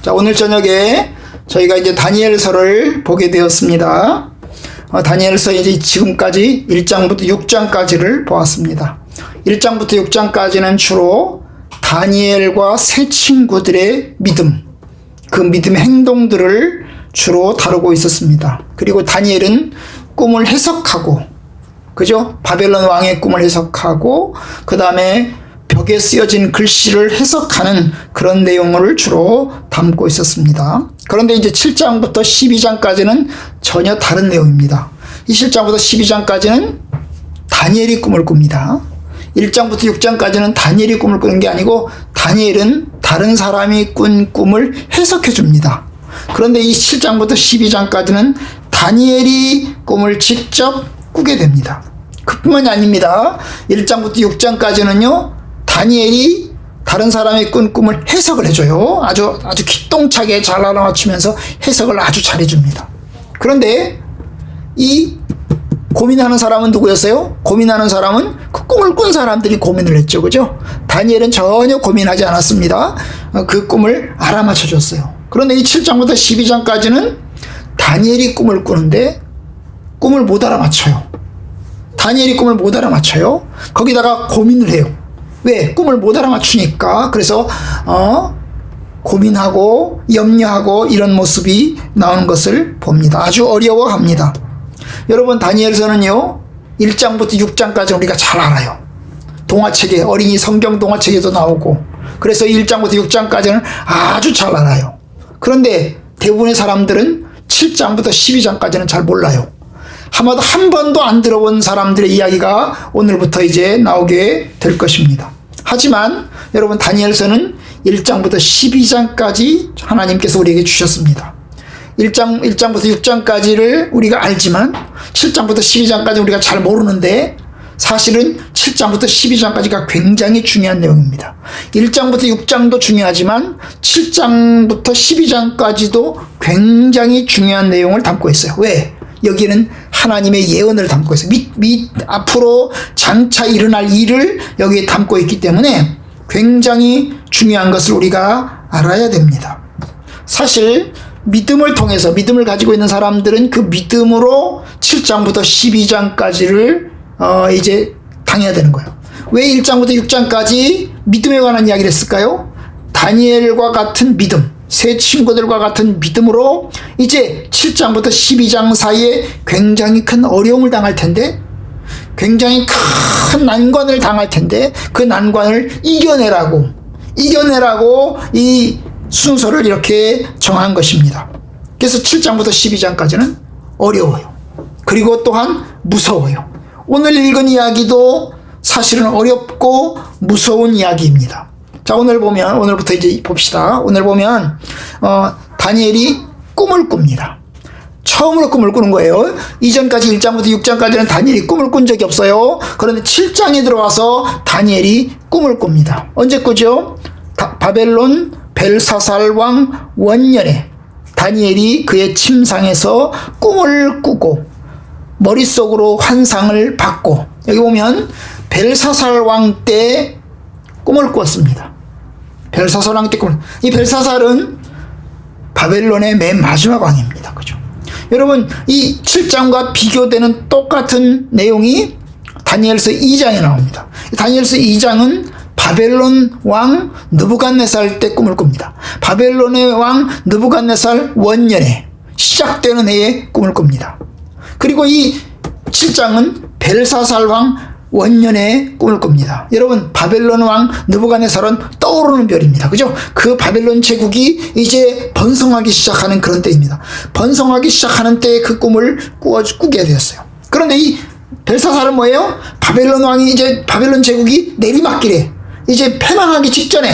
자, 오늘 저녁에 저희가 이제 다니엘서를 보게 되었습니다. 어, 다니엘서 이제 지금까지 1장부터 6장까지를 보았습니다. 1장부터 6장까지는 주로 다니엘과 세 친구들의 믿음, 그 믿음의 행동들을 주로 다루고 있었습니다. 그리고 다니엘은 꿈을 해석하고, 그죠? 바벨론 왕의 꿈을 해석하고, 그 다음에 벽에 쓰여진 글씨를 해석하는 그런 내용을 주로 담고 있었습니다. 그런데 이제 7장부터 12장까지는 전혀 다른 내용입니다. 이 7장부터 12장까지는 다니엘이 꿈을 꿉니다. 1장부터 6장까지는 다니엘이 꿈을 꾸는 게 아니고 다니엘은 다른 사람이 꾼 꿈을 해석해 줍니다. 그런데 이 7장부터 12장까지는 다니엘이 꿈을 직접 꾸게 됩니다. 그뿐만이 아닙니다. 1장부터 6장까지는요, 다니엘이 다른 사람의 꾼 꿈을 해석을 해줘요. 아주, 아주 기똥차게 잘 알아맞추면서 해석을 아주 잘해줍니다. 그런데 이 고민하는 사람은 누구였어요? 고민하는 사람은 그 꿈을 꾼 사람들이 고민을 했죠. 그죠? 다니엘은 전혀 고민하지 않았습니다. 어, 그 꿈을 알아맞혀 줬어요. 그런데 이 7장부터 12장까지는 다니엘이 꿈을 꾸는데 꿈을 못 알아맞혀요. 다니엘이 꿈을 못 알아맞혀요. 거기다가 고민을 해요. 왜? 꿈을 못 알아맞추니까. 그래서, 어, 고민하고, 염려하고, 이런 모습이 나오는 것을 봅니다. 아주 어려워합니다. 여러분, 다니엘서는요, 1장부터 6장까지 우리가 잘 알아요. 동화책에, 어린이 성경 동화책에도 나오고, 그래서 1장부터 6장까지는 아주 잘 알아요. 그런데 대부분의 사람들은 7장부터 12장까지는 잘 몰라요. 아마도 한 번도 안 들어본 사람들의 이야기가 오늘부터 이제 나오게 될 것입니다. 하지만 여러분 다니엘서는 1장부터 12장까지 하나님께서 우리에게 주셨습니다. 1장 1장부터 6장까지를 우리가 알지만 7장부터 12장까지 우리가 잘 모르는데 사실은 7장부터 12장까지가 굉장히 중요한 내용입니다. 1장부터 6장도 중요하지만 7장부터 12장까지도 굉장히 중요한 내용을 담고 있어요. 왜? 여기는 하나님의 예언을 담고 있어요. 밑, 밑, 앞으로 장차 일어날 일을 여기에 담고 있기 때문에 굉장히 중요한 것을 우리가 알아야 됩니다. 사실 믿음을 통해서 믿음을 가지고 있는 사람들은 그 믿음으로 7장부터 12장까지를 어 이제 당해야 되는 거예요. 왜 1장부터 6장까지 믿음에 관한 이야기를 했을까요? 다니엘과 같은 믿음, 세 친구들과 같은 믿음으로 이제 7장부터 12장 사이에 굉장히 큰 어려움을 당할 텐데 굉장히 큰 난관을 당할 텐데 그 난관을 이겨내라고 이겨내라고 이 순서를 이렇게 정한 것입니다. 그래서 7장부터 12장까지는 어려워요. 그리고 또한 무서워요. 오늘 읽은 이야기도 사실은 어렵고 무서운 이야기입니다. 자, 오늘 보면, 오늘부터 이제 봅시다. 오늘 보면, 어, 다니엘이 꿈을 꿉니다. 처음으로 꿈을 꾸는 거예요. 이전까지 1장부터 6장까지는 다니엘이 꿈을 꾼 적이 없어요. 그런데 7장에 들어와서 다니엘이 꿈을 꿉니다. 언제 꾸죠? 다, 바벨론 벨사살 왕 원년에 다니엘이 그의 침상에서 꿈을 꾸고 머릿속으로 환상을 받고 여기 보면 벨사살 왕 때 꿈을 꿨습니다. 벨사살 왕때 꿈을 이 벨사살은 바벨론의 맨 마지막 왕입니다. 그죠? 여러분 이 7장과 비교되는 똑같은 내용이 다니엘서 2장에 나옵니다. 다니엘서 2장은 바벨론 왕 느부갓네살 때 꿈을 꿉니다. 바벨론의 왕 느부갓네살 원년에 시작되는 해에 꿈을 꿉니다. 그리고 이 7장은 벨사살 왕 원년에 꿈을 꿉니다. 여러분 바벨론 왕 느부갓네살은 떠오르는 별입니다. 그죠? 그 바벨론 제국이 이제 번성하기 시작하는 그런 때입니다. 번성하기 시작하는 때에 그 꿈을 꾸어 꾸게 되었어요. 그런데 이 벨사살은 뭐예요? 바벨론 왕이 이제 바벨론 제국이 내리막길에 이제 패망하기 직전에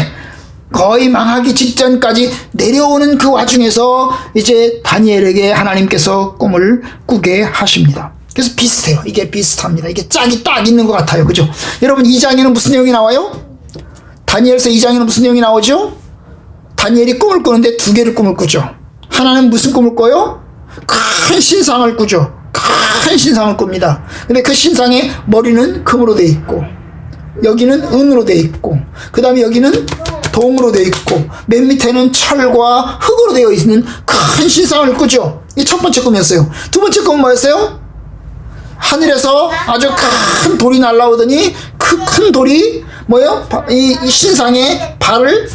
거의 망하기 직전까지 내려오는 그 와중에서 이제 다니엘에게 하나님께서 꿈을 꾸게 하십니다. 그래서 비슷해요. 이게 비슷합니다. 이게 짝이 딱 있는 것 같아요. 그죠? 여러분 2장에는 무슨 내용이 나와요? 다니엘서 2장에는 무슨 내용이 나오죠? 다니엘이 꿈을 꾸는데 두 개를 꿈을 꾸죠. 하나는 무슨 꿈을 꿔요? 큰 신상을 꾸죠. 큰 신상을 꿉니다. 근데 그 신상의 머리는 금으로 돼 있고 여기는 은으로 돼 있고 그 다음에 여기는 동으로 되어 있고 맨 밑에는 철과 흙으로 되어 있는 큰 신상을 꾸죠. 이 첫 번째 꿈이었어요. 두 번째 꿈은 뭐였어요? 하늘에서 아주 큰 돌이 날라오더니 그 큰 돌이 뭐요? 이, 이 신상의 발을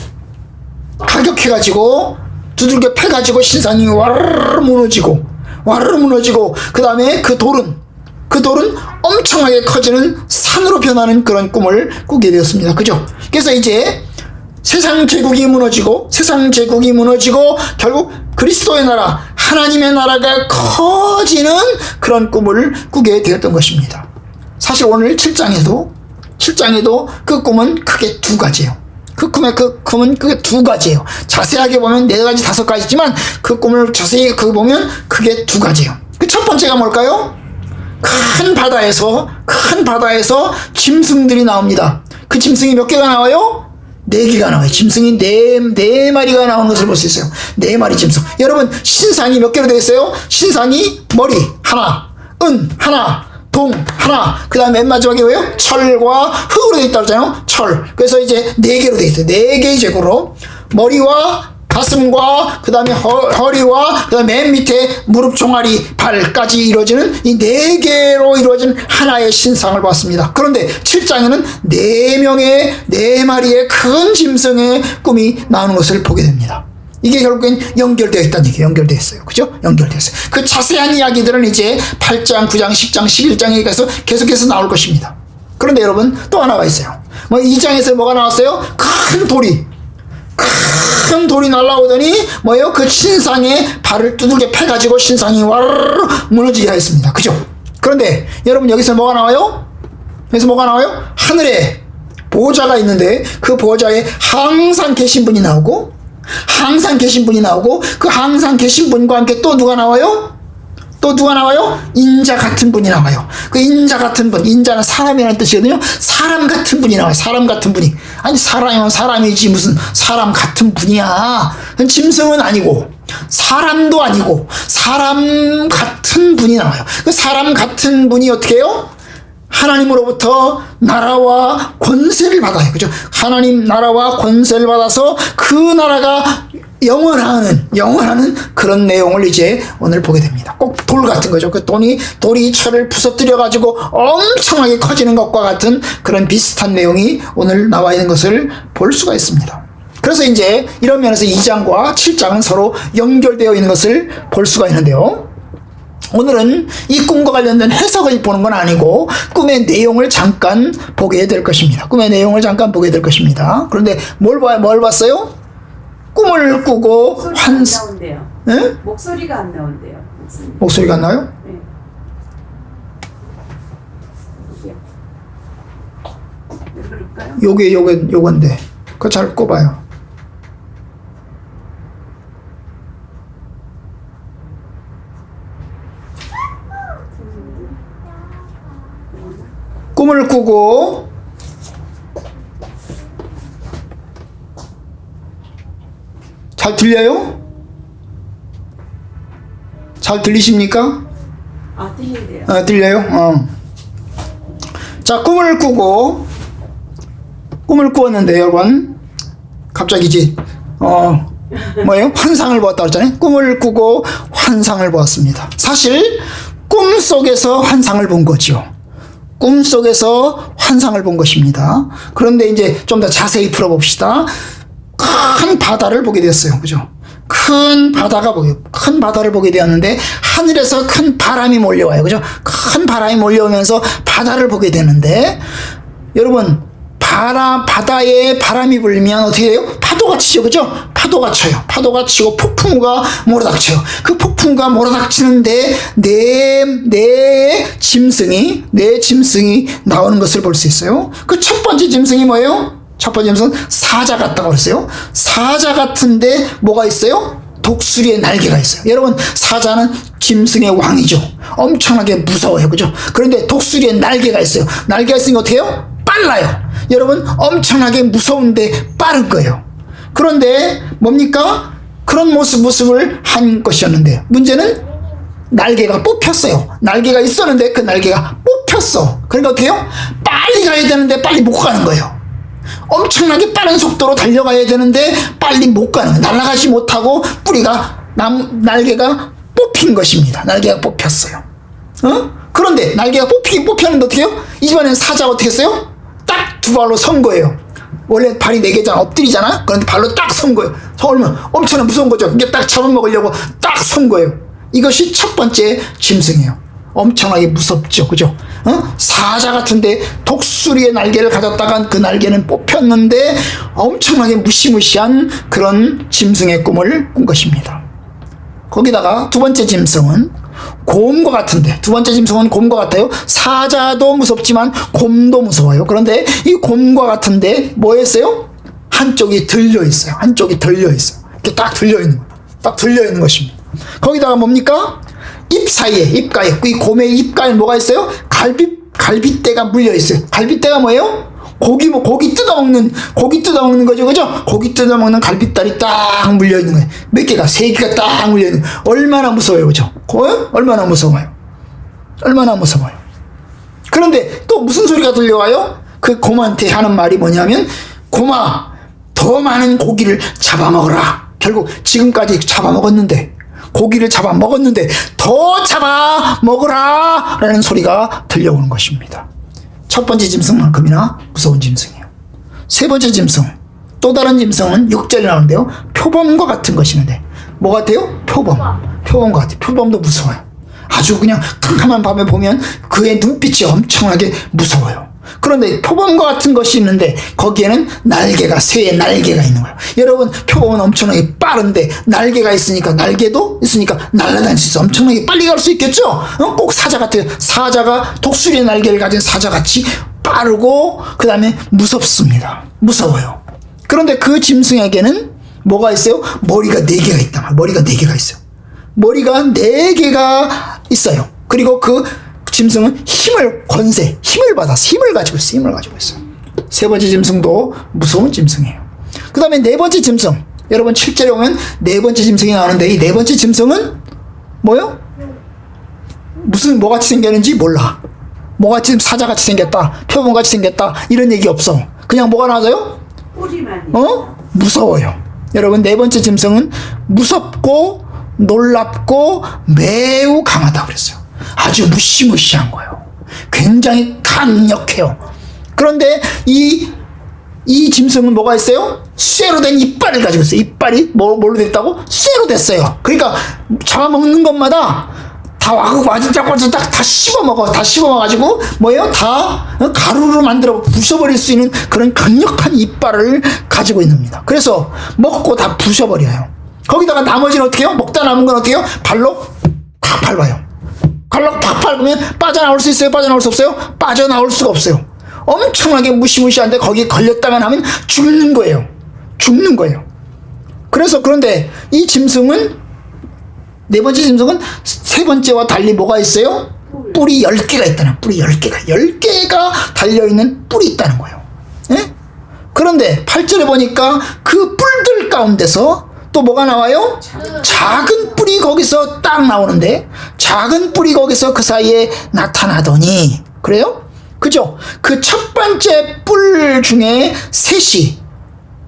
가격해가지고 두들겨 패가지고 신상이 와르르 무너지고 와르르 무너지고 그 다음에 그 돌은 그 돌은 엄청나게 커지는 산으로 변하는 그런 꿈을 꾸게 되었습니다. 그죠? 그래서 이제 세상 제국이 무너지고 세상 제국이 무너지고 결국 그리스도의 나라 하나님의 나라가 커지는 그런 꿈을 꾸게 되었던 것입니다. 사실 오늘 7장에도 7장에도 그 꿈은 크게 두 가지예요. 그 꿈의 그 꿈은 크게 두 가지예요. 자세하게 보면 네 가지 다섯 가지지만 그 꿈을 자세히 그 보면 크게 두 가지예요. 그 첫 번째가 뭘까요? 큰 바다에서 큰 바다에서 짐승들이 나옵니다. 그 짐승이 몇 개가 나와요? 네 개가 나와요. 짐승이 네, 네 마리가 나오는 것을 볼 수 있어요. 네 마리 짐승. 여러분, 신상이 몇 개로 되어 있어요? 신상이 머리 하나, 은 하나, 동 하나, 그 다음에 맨 마지막에 뭐예요? 철과 흙으로 되어 있다고 했잖아요. 철. 그래서 이제 네 개로 되어 있어요. 네 개의 제고로. 머리와 가슴과 그 다음에 허리와 그 다음에 맨 밑에 무릎 종아리 발까지 이루어지는 이 네 개로 이루어진 하나의 신상을 봤습니다. 그런데 7장에는 네 명의 네 마리의 큰 짐승의 꿈이 나오는 것을 보게 됩니다. 이게 결국엔 연결되어 있다는 얘기예요. 연결되어 있어요. 그죠? 연결되어 있어요. 그 자세한 이야기들은 이제 8장, 9장, 10장, 11장에 가서 계속해서 나올 것입니다. 그런데 여러분 또 하나가 있어요. 뭐 2장에서 뭐가 나왔어요? 큰 돌이 큰 돌이 날라오더니 뭐예요? 그 신상의 발을 두들겨 패가지고 신상이 와르르 무너지게 하였습니다. 그죠? 그런데 여러분 여기서 뭐가 나와요? 여기서 뭐가 나와요? 하늘에 보호자가 있는데 그 보호자에 항상 계신 분이 나오고 항상 계신 분이 나오고 그 항상 계신 분과 함께 또 누가 나와요? 또 누가 나와요? 인자 같은 분이 나와요. 그 인자 같은 분, 인자는 사람이라는 뜻이거든요. 사람 같은 분이 나와요. 사람 같은 분이. 아니, 사람이면 사람이지 무슨 사람 같은 분이야. 짐승은 아니고, 사람도 아니고, 사람 같은 분이 나와요. 그 사람 같은 분이 어떻게 해요? 하나님으로부터 나라와 권세를 받아요. 그죠? 하나님 나라와 권세를 받아서 그 나라가 영원하는, 영원하는 그런 내용을 이제 오늘 보게 됩니다. 꼭 돌 같은 거죠. 그 돈이, 돌이 철을 부서뜨려가지고 엄청나게 커지는 것과 같은 그런 비슷한 내용이 오늘 나와 있는 것을 볼 수가 있습니다. 그래서 이제 이런 면에서 2장과 7장은 서로 연결되어 있는 것을 볼 수가 있는데요. 오늘은 이 꿈과 관련된 해석을 보는 건 아니고 꿈의 내용을 잠깐 보게 될 것입니다. 꿈의 내용을 잠깐 보게 될 것입니다. 그런데 뭘 봐, 뭘 봤어요? 꿈을 꾸고 환. 예? 목소리가 안 나온대요. 목소리. 목소리가 안 나요? 네. 요게 요게 요건데 그거 잘 꼽아요. 꿈을 꾸고 잘 들려요? 잘 들리십니까? 아 들린대요. 아, 들려요? 어. 자, 꿈을 꾸고, 꿈을 꾸었는데, 여러분. 갑자기 이제, 어, 뭐예요? 환상을 보았다 그랬잖아요? 꿈을 꾸고 환상을 보았습니다. 사실, 꿈 속에서 환상을 본 거죠. 꿈 속에서 환상을 본 것입니다. 그런데 이제 좀 더 자세히 풀어봅시다. 큰 바다를 보게 되었어요. 그죠? 큰 바다가 보여, 큰 바다를 보게 되었는데, 하늘에서 큰 바람이 몰려와요. 그죠? 큰 바람이 몰려오면서 바다를 보게 되는데, 여러분, 바람, 바다에 바람이 불면 어떻게 돼요? 파도가 치죠. 그죠? 파도가 쳐요. 파도가 치고 폭풍우가 몰아닥쳐요. 그 폭풍우가 몰아닥치는데, 네, 네 짐승이, 네 짐승이 나오는 것을 볼 수 있어요. 그 첫 번째 짐승이 뭐예요? 첫 번째 점은 사자 같다고 그랬어요. 사자 같은데 뭐가 있어요? 독수리의 날개가 있어요. 여러분, 사자는 짐승의 왕이죠. 엄청나게 무서워요. 그죠? 그런데 독수리의 날개가 있어요. 날개가 있으니까 어떻게 해요? 빨라요. 여러분, 엄청나게 무서운데 빠른 거예요. 그런데 뭡니까? 그런 모습, 모습을 한 것이었는데, 문제는 날개가 뽑혔어요. 날개가 있었는데 그 날개가 뽑혔어. 그러니까 어떻게 해요? 빨리 가야 되는데 빨리 못 가는 거예요. 엄청나게 빠른 속도로 달려가야 되는데 빨리 못 가는 거예요. 날아가지 못하고 뿌리가 남, 날개가 뽑힌 것입니다. 날개가 뽑혔어요. 어? 그런데 날개가 뽑히긴 뽑혔는데 어떻게 해요? 이번엔 사자가 어떻게 했어요? 딱두 발로 선 거예요. 원래 발이 네 개잖아. 엎드리잖아. 그런데 발로 딱 선 거예요. 서울면 엄청나 무서운 거죠. 이게 딱 잡아먹으려고 딱 선 거예요. 이것이 첫 번째 짐승이에요. 엄청나게 무섭죠. 그죠? 어? 사자 같은데 독수리의 날개를 가졌다간 그 날개는 뽑혔는데 엄청나게 무시무시한 그런 짐승의 꿈을 꾼 것입니다. 거기다가 두 번째 짐승은 곰과 같은데 두 번째 짐승은 곰과 같아요. 사자도 무섭지만 곰도 무서워요. 그런데 이 곰과 같은데 뭐였어요? 한쪽이 들려 있어요. 한쪽이 들려 있어요. 이렇게 딱 들려 있는 거. 딱 들려 있는 것입니다. 거기다가 뭡니까? 입 사이에 입가에 이 곰의 입가에 뭐가 있어요? 갈비 갈비대가 물려 있어요. 갈비대가 뭐예요? 고기 뭐 고기 뜯어먹는 고기 뜯어먹는 거죠, 그죠? 고기 뜯어먹는 갈비살이 딱 물려 있는 거예요. 몇 개가 세 개가 딱 물려 있는. 거예요. 얼마나 무서워요, 그죠? 어? 얼마나 무서워요? 얼마나 무서워요? 그런데 또 무슨 소리가 들려와요? 그 곰한테 하는 말이 뭐냐면 곰아 더 많은 고기를 잡아먹어라. 결국 지금까지 잡아먹었는데 고기를 잡아먹었는데 더 잡아먹으라 라는 소리가 들려오는 것입니다. 첫 번째 짐승만큼이나 무서운 짐승이에요. 세 번째 짐승 또 다른 짐승은 6절에 나오는데요. 표범과 같은 것이는데 뭐 같아요? 표범. 표범과 같아요. 표범도 무서워요. 아주 그냥 캄캄한 밤에 보면 그의 눈빛이 엄청나게 무서워요. 그런데 표범과 같은 것이 있는데 거기에는 날개가 새의 날개가 있는 거예요. 여러분 표범은 엄청나게 빠른데 날개가 있으니까 날개도 있으니까 날아다닐 수 있어. 엄청나게 빨리 갈 수 있겠죠? 어? 꼭 사자 같아요. 사자가 독수리 날개를 가진 사자같이 빠르고 그 다음에 무섭습니다. 무서워요. 그런데 그 짐승에게는 뭐가 있어요? 머리가 네 개가 말이에요. 머리가 네 개가 있어요. 머리가 네 개가 있어요. 그리고 그 짐승은 힘을 권세, 힘을 받아서 힘을 가지고 있어요. 힘을 가지고 있어요. 세 번째 짐승도 무서운 짐승이에요. 그 다음에 네 번째 짐승. 여러분 7절에 오면 네 번째 짐승이 나오는데 이 네 번째 짐승은 뭐요? 무슨 뭐같이 생겼는지 몰라. 뭐같이 사자같이 생겼다. 표범같이 생겼다. 이런 얘기 없어. 그냥 뭐가 나와요? 어? 무서워요. 여러분 네 번째 짐승은 무섭고 놀랍고 매우 강하다 그랬어요. 아주 무시무시한 거예요. 굉장히 강력해요. 그런데 이, 이 짐승은 뭐가 있어요? 쇠로 된 이빨을 가지고 있어요. 이빨이 뭐, 뭘로 됐다고? 쇠로 됐어요. 그러니까 잡아먹는 것마다 다 와고 와지작와지작 다 씹어먹어. 다 씹어먹어가지고 뭐예요? 다 가루로 만들어 부숴버릴 수 있는 그런 강력한 이빨을 가지고 있습니다. 그래서 먹고 다 부숴버려요. 거기다가 나머지는 어떻게 해요? 먹다 남은 건 어떻게 해요? 발로 팍 밟아요. 발로 팍 밟으면 빠져나올 수 있어요? 빠져나올 수 없어요? 빠져나올 수가 없어요. 엄청나게 무시무시한데 거기에 걸렸다면 하면 죽는 거예요. 죽는 거예요. 그래서 그런데 이 짐승은 네 번째 짐승은 세 번째와 달리 뭐가 있어요? 뿔이 10개가 있다는 뿔이 10개가 10개가 달려있는 뿔이 있다는 거예요. 예? 그런데 8절에 보니까 그 뿔들 가운데서 또 뭐가 나와요? 작은 뿔이 거기서 딱 나오는데 작은 뿔이 거기서 그 사이에 나타나더니 그래요? 그죠? 그 첫 번째 뿔 중에 셋이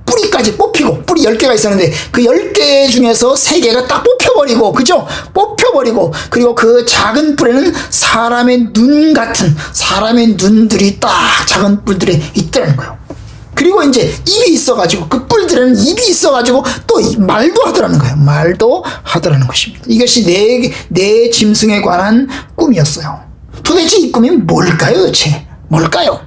뿌리까지 뽑히고 뿌리 10개가 있었는데 그 10개 중에서 3개가 딱 뽑혀버리고 그죠? 뽑혀버리고 그리고 그 작은 뿔에는 사람의 눈 같은 사람의 눈들이 딱 작은 뿔들에 있다는 거예요. 그리고 이제 입이 있어가지고 그 뿔들에는 입이 있어가지고 또 이- 말도 하더라는 거예요. 말도 하더라는 것입니다. 이것이 네, 네 짐승에 관한 꿈이었어요. 도대체 이 꿈이 뭘까요, 도대체? 뭘까요?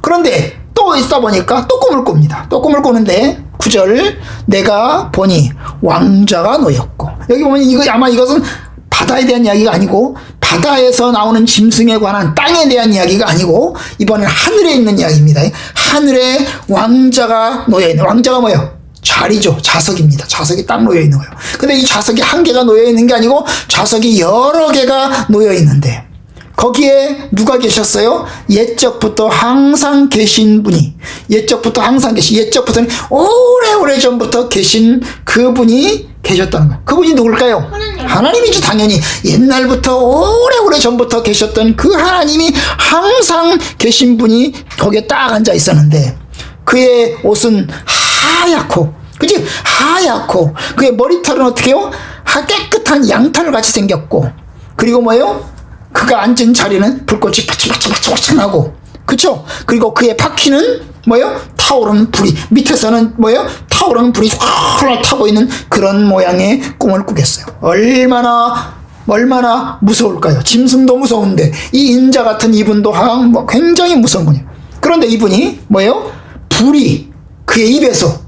그런데 또 있다 보니까 또 꿈을 꿉니다. 또 꿈을 꾸는데 구절 내가 보니 왕자가 놓였고 여기 보면 이거 아마 이것은 바다에 대한 이야기가 아니고 바다에서 나오는 짐승에 관한 땅에 대한 이야기가 아니고 이번엔 하늘에 있는 이야기입니다. 하늘에 왕자가 놓여 있는 왕자가 뭐예요? 자리죠. 자석입니다. 자석이 딱 놓여 있는 거예요. 근데 이 자석이 한 개가 놓여 있는 게 아니고 자석이 여러 개가 놓여 있는데 거기에 누가 계셨어요? 옛적부터 항상 계신 분이 옛적부터 항상 계신 옛적부터는 오래오래 전부터 계신 그분이 계셨다는 거예요. 그분이 누굴까요? 하나님. 이죠 당연히 옛날부터 오래오래 전부터 계셨던 그 하나님이 항상 계신 분이 거기에 딱 앉아 있었는데 그의 옷은 하얗고, 그지? 하얗고, 그의 머리털은 어떻게 요하 깨끗한 양털 같이 생겼고, 그리고 뭐요? 그가 앉은 자리는 불꽃이 파치파치파치파치하고, 그쵸? 그리고 그의 바퀴는 뭐요? 타오르는 불이, 밑에서는 뭐요? 타오르는 불이 쫙 타고 있는 그런 모양의 꿈을 꾸겠어요. 얼마나 얼마나 무서울까요? 짐승도 무서운데 이 인자 같은 이분도 하- 뭐 굉장히 무서운 분이에요. 그런데 이분이 뭐예요? 불이 그의 입에서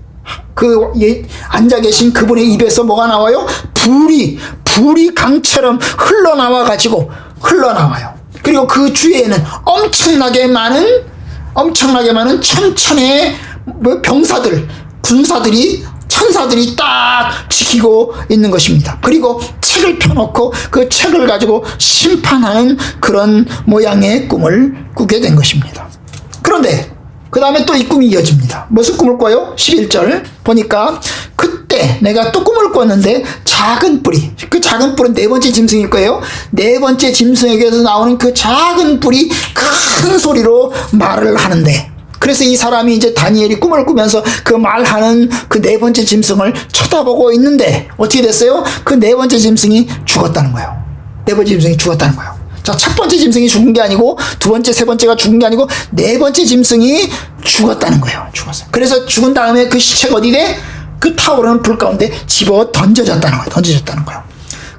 그 예- 앉아 계신 그분의 입에서 뭐가 나와요? 불이 불이 강처럼 흘러나와 가지고 흘러나와요. 그리고 그 주위에는 엄청나게 많은 엄청나게 많은 천천의 뭐 병사들, 군사들이 천사들이 딱 지키고 있는 것입니다. 그리고 책을 펴놓고 그 책을 가지고 심판하는 그런 모양의 꿈을 꾸게 된 것입니다. 그런데 그 다음에 또 이 꿈이 이어집니다. 무슨 꿈을 꿔요? 11절 보니까 그때 내가 또 꿈을 꿨는데 작은 뿔이 그 작은 뿔은 네 번째 짐승일 거예요. 네 번째 짐승에게서 나오는 그 작은 뿔이 큰 소리로 말을 하는데 그래서 이 사람이 이제 다니엘이 꿈을 꾸면서 그 말하는 그 네 번째 짐승을 쳐다보고 있는데 어떻게 됐어요? 그 네 번째 짐승이 죽었다는 거예요. 네 번째 짐승이 죽었다는 거예요. 자, 첫 번째 짐승이 죽은 게 아니고 두 번째, 세 번째가 죽은 게 아니고 네 번째 짐승이 죽었다는 거예요. 죽었어요. 그래서 죽은 다음에 그 시체가 어디 돼? 그 타오르는 불 가운데 집어 던져졌다는 거예요. 던져졌다는 거예요.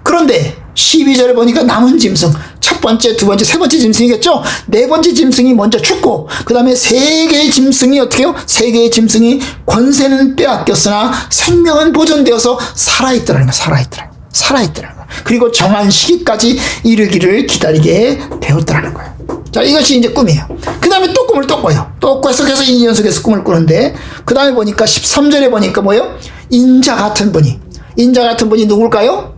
그런데 12절에 보니까 남은 짐승 첫 번째, 두 번째, 세 번째 짐승이겠죠? 네 번째 짐승이 먼저 죽고 그 다음에 세 개의 짐승이 어떻게 해요? 세 개의 짐승이 권세는 빼앗겼으나 생명은 보존되어서 살아있더라는 거예요. 살아있더라는 거예요. 살아있더라는 거예요. 그리고 정한 시기까지 이르기를 기다리게 되었더라는 거예요. 자, 이것이 이제 꿈이에요. 그 다음에 또 꿈을 또 꿔요. 또 계속해서 이 연속해서 꿈을 꾸는데, 그 다음에 보니까 13절에 보니까 뭐예요? 인자 같은 분이. 인자 같은 분이 누굴까요?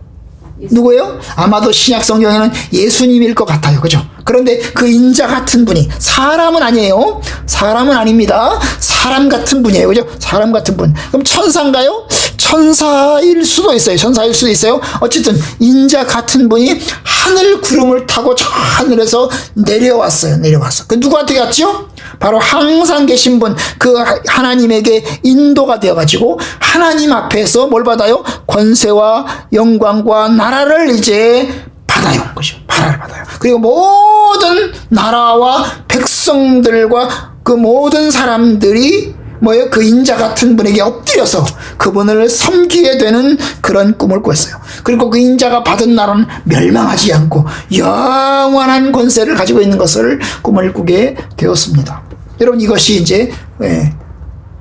누구예요? 아마도 신약 성경에는 예수님일 것 같아요. 그죠? 그런데 그 인자 같은 분이 사람은 아니에요. 사람은 아닙니다. 사람 같은 분이에요. 그죠? 사람 같은 분. 그럼 천사인가요? 천사일 수도 있어요. 천사일 수도 있어요. 어쨌든 인자 같은 분이 하늘 구름을 타고 저 하늘에서 내려왔어요. 내려왔어. 그 누구한테 갔죠? 바로 항상 계신 분, 그 하나님에게 인도가 되어가지고 하나님 앞에서 뭘 받아요? 권세와 영광과 나라를 이제 받아요. 그죠? 나라를 받아요. 그리고 모든 나라와 백성들과 그 모든 사람들이 뭐예요? 그 인자 같은 분에게 엎드려서 그분을 섬기게 되는 그런 꿈을 꿨어요. 그리고 그 인자가 받은 나라는 멸망하지 않고 영원한 권세를 가지고 있는 것을 꿈을 꾸게 되었습니다. 여러분 이것이 이제 예,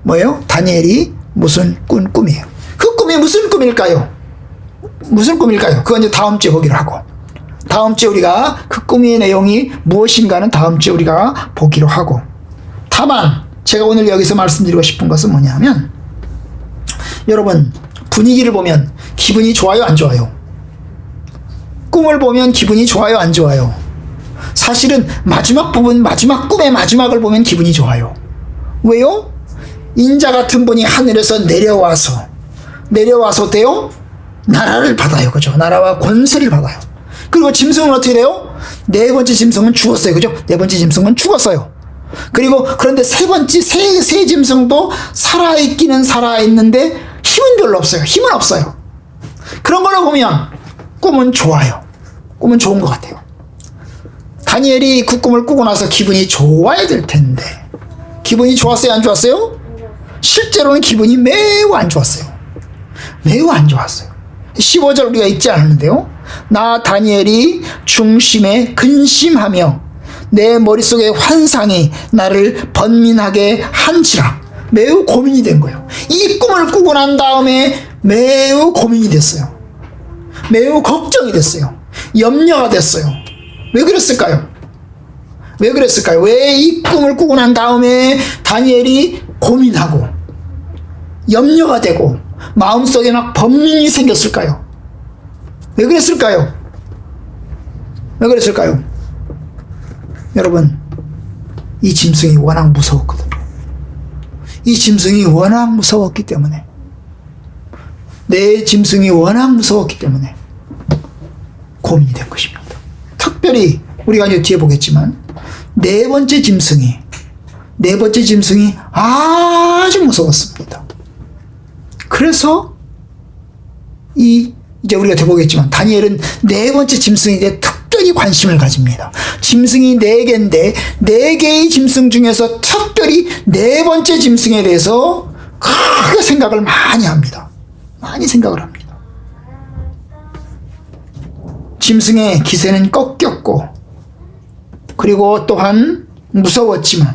뭐예요? 다니엘이 무슨 꾼 꿈이에요. 그 꿈이 무슨 꿈일까요? 무슨 꿈일까요? 그건 이제 다음 주에 보기로 하고 다음 주에 우리가 그 꿈의 내용이 무엇인가는 다음 주에 우리가 보기로 하고 다만 제가 오늘 여기서 말씀드리고 싶은 것은 뭐냐면 여러분 분위기를 보면 기분이 좋아요 안 좋아요? 꿈을 보면 기분이 좋아요 안 좋아요? 사실은 마지막 부분 마지막 꿈의 마지막을 보면 기분이 좋아요. 왜요? 인자 같은 분이 하늘에서 내려와서 내려와서 돼요? 나라를 받아요. 그죠? 나라와 권세를 받아요. 그리고 짐승은 어떻게 돼요? 네 번째 짐승은 죽었어요. 그죠? 네 번째 짐승은 죽었어요. 그리고 그런데 세 번째 세, 세 짐승도 살아있기는 살아있는데 힘은 별로 없어요. 힘은 없어요. 그런 걸로 보면 꿈은 좋아요. 꿈은 좋은 것 같아요. 다니엘이 그 꿈을 꾸고 나서 기분이 좋아야 될 텐데 기분이 좋았어요? 안 좋았어요? 실제로는 기분이 매우 안 좋았어요. 매우 안 좋았어요. 15절 우리가 읽지 않았는데요. 나 다니엘이 중심에 근심하며 내 머릿속의 환상이 나를 번민하게 한지라 매우 고민이 된 거예요. 이 꿈을 꾸고 난 다음에 매우 고민이 됐어요. 매우 걱정이 됐어요. 염려가 됐어요. 왜 그랬을까요? 왜 그랬을까요? 왜 이 꿈을 꾸고 난 다음에 다니엘이 고민하고 염려가 되고 마음속에 막 번민이 생겼을까요? 왜 그랬을까요? 왜 그랬을까요? 여러분, 이 짐승이 워낙 무서웠거든요. 이 짐승이 워낙 무서웠기 때문에 내 짐승이 워낙 무서웠기 때문에 고민이 된 것입니다. 특별히 우리가 이제 뒤에 보겠지만 네 번째 짐승이 네 번째 짐승이 아주 무서웠습니다. 그래서 이 이제 우리가 되보겠지만 다니엘은 네 번째 짐승에 대해 특별히 관심을 가집니다. 짐승이 네 개인데 네 개의 짐승 중에서 특별히 네 번째 짐승에 대해서 크게 생각을 많이 합니다. 많이 생각을 합니다. 짐승의 기세는 꺾였고 그리고 또한 무서웠지만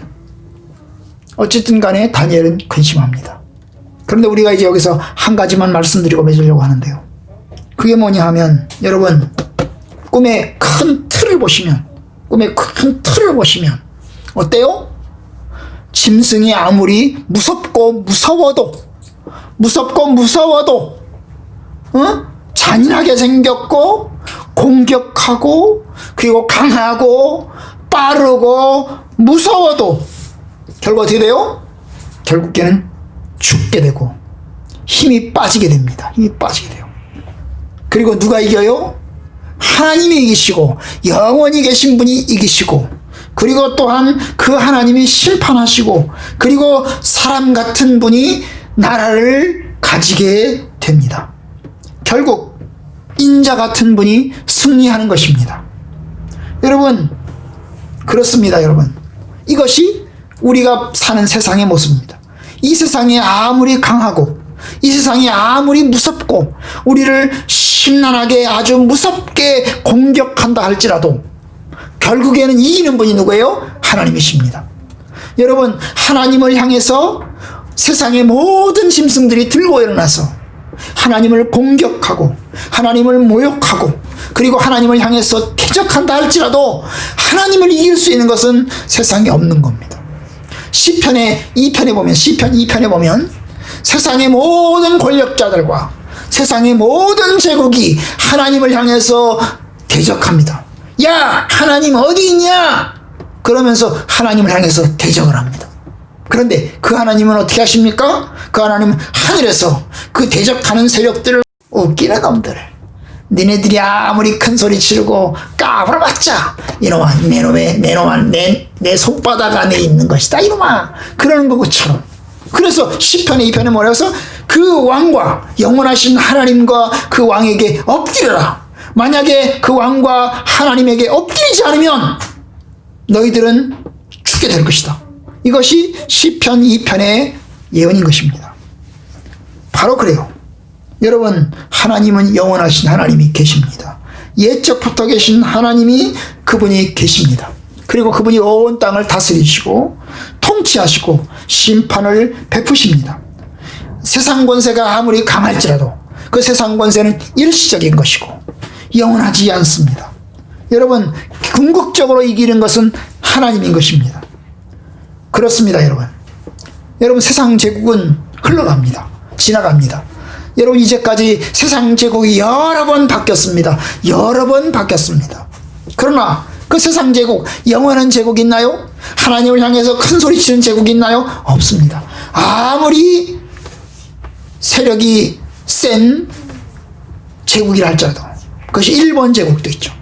어쨌든 간에 다니엘은 근심합니다. 그런데 우리가 이제 여기서 한 가지만 말씀드리고 맺으려고 하는데요. 그게 뭐냐 하면 여러분 꿈의 큰 틀을 보시면 꿈의 큰 틀을 보시면 어때요? 짐승이 아무리 무섭고 무서워도 무섭고 무서워도 어? 잔인하게 생겼고 공격하고 그리고 강하고 빠르고 무서워도 결국 어떻게 돼요? 결국 걔는 죽게 되고 힘이 빠지게 됩니다. 힘이 빠지게 돼요. 그리고 누가 이겨요? 하나님이 이기시고 영원히 계신 분이 이기시고 그리고 또한 그 하나님이 심판하시고 그리고 사람 같은 분이 나라를 가지게 됩니다. 결국 인자 같은 분이 승리하는 것입니다. 여러분 그렇습니다, 여러분. 이것이 우리가 사는 세상의 모습입니다. 이 세상이 아무리 강하고 이 세상이 아무리 무섭고 우리를 심란하게 아주 무섭게 공격한다 할지라도 결국에는 이기는 분이 누구예요? 하나님이십니다. 여러분, 하나님을 향해서 세상의 모든 짐승들이 들고 일어나서 하나님을 공격하고 하나님을 모욕하고 그리고 하나님을 향해서 대적한다 할지라도 하나님을 이길 수 있는 것은 세상에 없는 겁니다. 시편의 2편에 보면 시편 2편에 보면 세상의 모든 권력자들과 세상의 모든 제국이 하나님을 향해서 대적합니다. 야, 하나님 어디 있냐? 그러면서 하나님을 향해서 대적을 합니다. 그런데 그 하나님은 어떻게 하십니까? 그 하나님은 하늘에서 그 대적하는 세력들을 웃기는 놈들. 니네들이 아무리 큰 소리 치르고 까불어봤자 이놈아 내 놈의 내 놈아 내, 내 손바닥 안에 있는 것이다 이놈아 그러는 것처럼 그래서 시편의 2편에 뭐라서 그 왕과 영원하신 하나님과 그 왕에게 엎드려라 만약에 그 왕과 하나님에게 엎드리지 않으면 너희들은 죽게 될 것이다 이것이 시편 2편의 예언인 것입니다 바로 그래요 여러분, 하나님은 영원하신 하나님이 계십니다. 옛적부터 계신 하나님이 그분이 계십니다. 그리고 그분이 온 땅을 다스리시고 통치하시고 심판을 베푸십니다. 세상 권세가 아무리 강할지라도 그 세상 권세는 일시적인 것이고 영원하지 않습니다. 여러분, 궁극적으로 이기는 것은 하나님인 것입니다. 그렇습니다, 여러분. 여러분, 세상 제국은 흘러갑니다. 지나갑니다. 여러분 이제까지 세상 제국이 여러 번 바뀌었습니다. 여러 번 바뀌었습니다. 그러나 그 세상 제국 영원한 제국 있나요? 하나님을 향해서 큰 소리 치는 제국 있나요? 없습니다. 아무리 세력이 센 제국이라 할지라도 그것이 일본 제국도 있죠.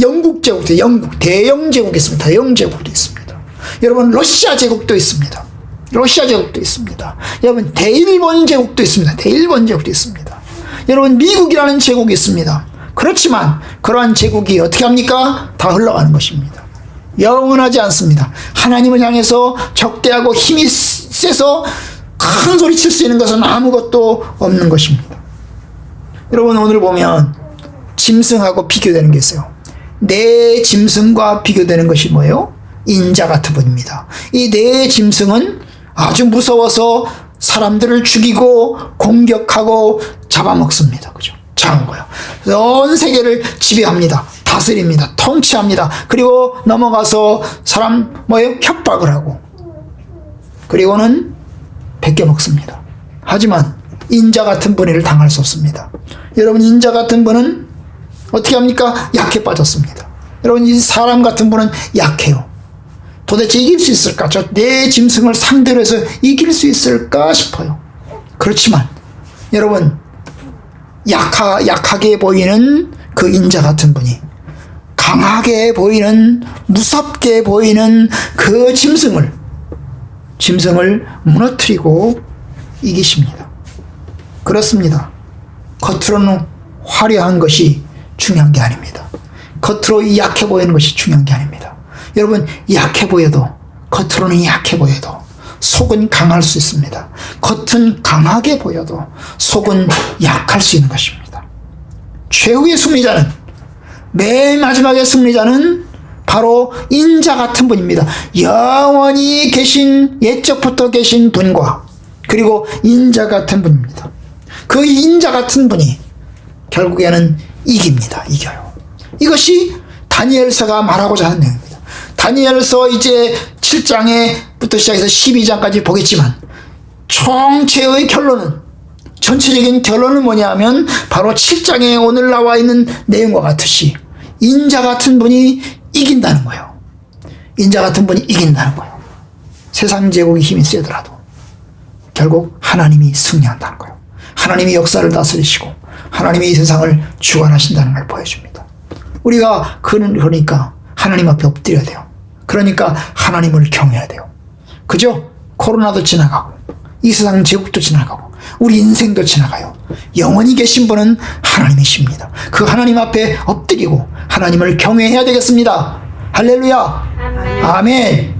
영국 제국도 영국 대영 제국이 있습니다. 대영 제국도 있습니다. 여러분 러시아 제국도 있습니다. 러시아 제국도 있습니다. 여러분 대일본 제국도 있습니다. 대일본 제국도 있습니다. 여러분 미국이라는 제국이 있습니다. 그렇지만 그러한 제국이 어떻게 합니까? 다 흘러가는 것입니다. 영원하지 않습니다. 하나님을 향해서 적대하고 힘이 세서 큰 소리 칠 수 있는 것은 아무것도 없는 것입니다. 여러분 오늘 보면 짐승하고 비교되는 게 있어요. 내 짐승과 비교되는 것이 뭐예요? 인자 같은 분입니다. 이 네 짐승은 아주 무서워서 사람들을 죽이고 공격하고 잡아먹습니다. 그죠? 장거요. 온 세계를 지배합니다. 다스립니다. 통치합니다. 그리고 넘어가서 사람 뭐예요? 협박을 하고 그리고는 베껴 먹습니다. 하지만 인자 같은 분을 당할 수 없습니다. 여러분 인자 같은 분은 어떻게 합니까? 약해 빠졌습니다. 여러분 이 사람 같은 분은 약해요. 도대체 이길 수 있을까? 저 내 짐승을 상대로 해서 이길 수 있을까 싶어요. 그렇지만 여러분 약하, 약하게 보이는 그 인자 같은 분이 강하게 보이는 무섭게 보이는 그 짐승을 짐승을 무너뜨리고 이기십니다. 그렇습니다. 겉으로는 화려한 것이 중요한 게 아닙니다. 겉으로 약해 보이는 것이 중요한 게 아닙니다. 여러분, 약해 보여도, 겉으로는 약해 보여도, 속은 강할 수 있습니다. 겉은 강하게 보여도, 속은 약할 수 있는 것입니다. 최후의 승리자는, 맨 마지막의 승리자는 바로 인자 같은 분입니다. 영원히 계신, 옛적부터 계신 분과, 그리고 인자 같은 분입니다. 그 인자 같은 분이 결국에는 이깁니다. 이겨요. 이것이 다니엘서가 말하고자 하는 내용입니다. 다니엘서 이제 7장에부터 시작해서 12장까지 보겠지만 총체의 결론은 전체적인 결론은 뭐냐면 바로 7장에 오늘 나와 있는 내용과 같듯이 인자 같은 분이 이긴다는 거예요. 인자 같은 분이 이긴다는 거예요. 세상 제국의 힘이 세더라도 결국 하나님이 승리한다는 거예요. 하나님이 역사를 다스리시고 하나님이 이 세상을 주관하신다는 걸 보여줍니다. 우리가 그는 그러니까 하나님 앞에 엎드려야 돼요. 그러니까 하나님을 경외해야 돼요. 그죠? 코로나도 지나가고 이 세상 제국도 지나가고 우리 인생도 지나가요. 영원히 계신 분은 하나님이십니다. 그 하나님 앞에 엎드리고 하나님을 경외해야 되겠습니다. 할렐루야. 아멘.